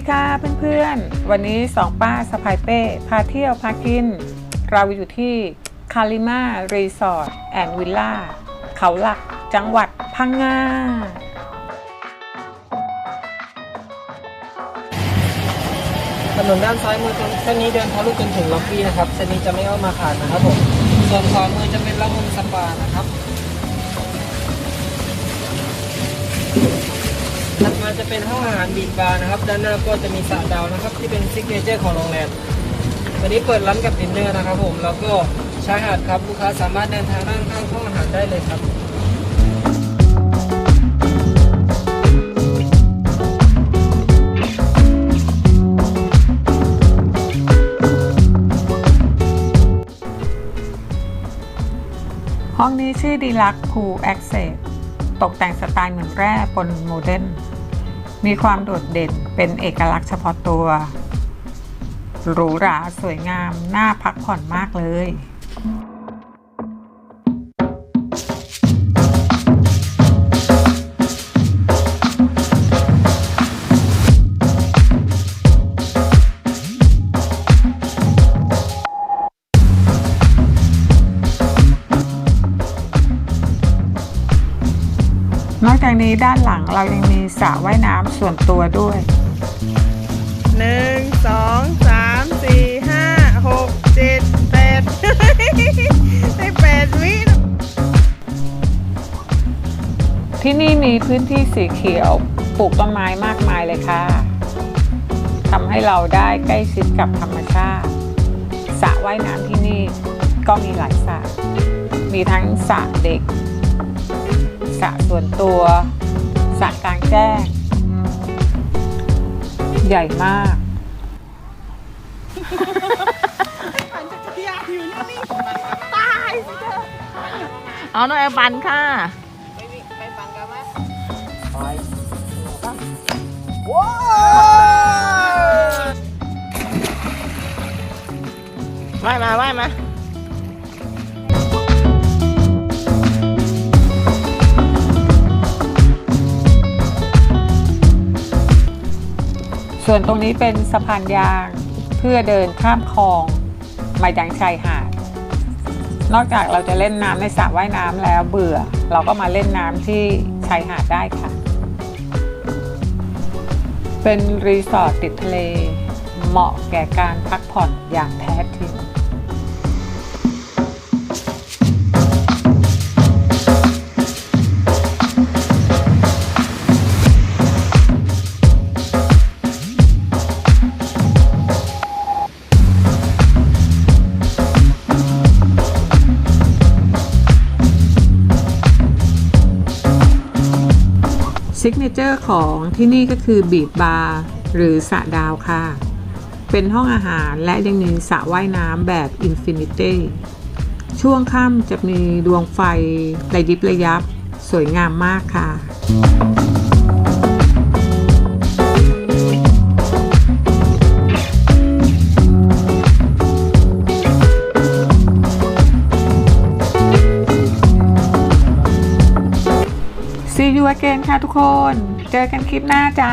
วัสดีค่ะเพื่อนๆ วันนี้สองป้าสะพายเป้ พาเที่ยวพากิน เราอยู่ที่คาลิมารีสอร์ทแอนด์วิลล่าเขาหลักจังหวัดพังงาถนนด้านซ้ายมือเส้นนี้เดินทะลุจนถึงล็อบบี้นะครับเส้นนี้จะไม่เอามาผ่านนะครับผมส่วนขวามือจะเป็นละมุนสปานะครับ ถัดมาจะเป็นห้องอาหารบีบาร์นะครับ ด้านหน้าก็จะมีสระดาวนะครับ ที่เป็นซิกเนเจอร์ของโรงแรมวันนี้เปิดร้านกับดินเนอร์นะครับผมแล้วก็ชายหาดครับลูกค้าสามารถเดินทางด้านข้างห้องอาหารได้เลยครับห้องนี้ชื่อดีลักพูแอคเซส ตกแต่งสไตล์เหมือนแร่ปนโมเดิร์นมีความโดดเด่นเป็นเอกลักษณ์เฉพาะตัวหรูหราสวยงามน่าพักผ่อนมากเลย นอกจากนี้ด้านหลังเรายังมีสระว่ายน้ำส่วนตัวด้วย หนึ่งสองสามสี่ห้าหกเจ็ดแปดได้แปดวิที่นี่มีพื้นที่สีเขียวปลูกต้นไม้มากมายเลยค่ะทำให้เราได้ใกล้ชิดกับธรรมชาติสระว่ายน้ำที่นี่ก็มีหลายสระมีทั้งสระเด็กส ระส่วนตัวสระกลางแจ้ง ใหญ่มากเอาน้องแอลปันค่ะว่ายมาว่ายมา ส่วนตรงนี้เป็นสะพานยางเพื่อเดินข้ามคลองมายังชายหาด นอกจากเราจะเล่นน้ำในสระว่ายน้ำแล้วเบื่อ เราก็มาเล่นน้ำที่ชายหาดได้ค่ะ เป็นรีสอร์ทติดทะเล เหมาะแก่การพักผ่อนอย่างแท้จริง ซิกเนเจอร์ของที่นี่ก็คือบีดบาร์หรือสระดาวค่ะ เป็นห้องอาหารและยังมีสระว่ายน้ำแบบอินฟินิตี้ช่วงค่ำจะมีดวงไฟระยิบระยับ สวยงามมากค่ะ you again ค่ะทุกคน เจอกันคลิปหน้าจ้า